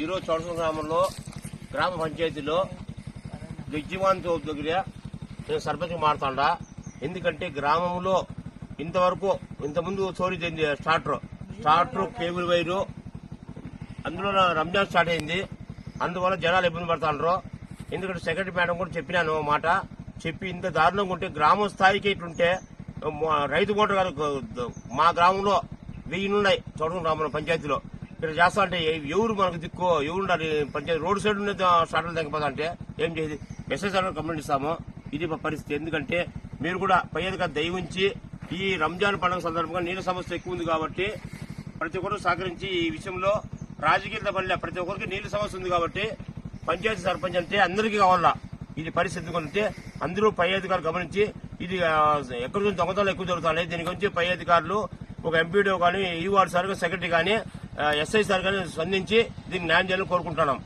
ఈరోజు చోడసం గ్రామంలో గ్రామ పంచాయతీలో గజ్జివాన్ చౌక్ దగ్గర నేను సర్పంచ్ మారుతాడా ఎందుకంటే గ్రామంలో ఇంతవరకు ఇంతకుముందు చోరీ చెంది స్టార్టర్. స్టార్టర్ కేబుల్ వైరు అందులో రంజాన్ స్టార్ట్ అయింది. అందువల్ల జనాలు ఇబ్బంది పడుతున్నారు ఎందుకంటే సెక్రటరీ మేడం కూడా చెప్పినాను మాట. చెప్పి ఇంత దారుణంగా ఉంటే గ్రామం స్థాయికి ఇట్లుంటే రైతు ఓటర్ గారు మా గ్రామంలో వెయ్యి ఉన్నాయి చోటం గ్రామంలో పంచాయతీలో. ఇక్కడ చేస్తా అంటే ఎవరు మనకు దిక్కు ఎవరు ఉండాలి? పంచాయతీ రోడ్ సైడ్ ఉండే స్టార్టర్లు తగ్గిపోతా అంటే ఏం చేయదు. మెసేజ్ అని కంప్లైంట్ ఇస్తాము. ఇది మా పరిస్థితి. ఎందుకంటే మీరు కూడా పై అధికారి దయ ఉంచి ఈ రంజాన్ పండుగ సందర్భంగా నీళ్ళ సమస్య ఎక్కువ ఉంది కాబట్టి ప్రతి ఒక్కరు సహకరించి ఈ విషయంలో రాజకీయాల పల్లె ప్రతి ఒక్కరికి నీళ్ళ సమస్య ఉంది కాబట్టి పంచాయతీ సర్పంచ్ అంటే అందరికీ కావాలా ఇది పరిస్థితి. ఎందుకంటే అందరూ పై అధికారులు గమనించి ఇది ఎక్కడ ఎక్కడి దొంగతనాలు ఎక్కువ జరుగుతున్నాయి. దీని గురించి పై అధికారులు ఒక ఎంపీడీఓ కానీ ఈ వార్డు సార్ సెక్రటరీ కానీ ఎస్ఐ సార్ కానీ స్పందించి దీన్ని న్యాయం చేయాలని కోరుకుంటున్నాం.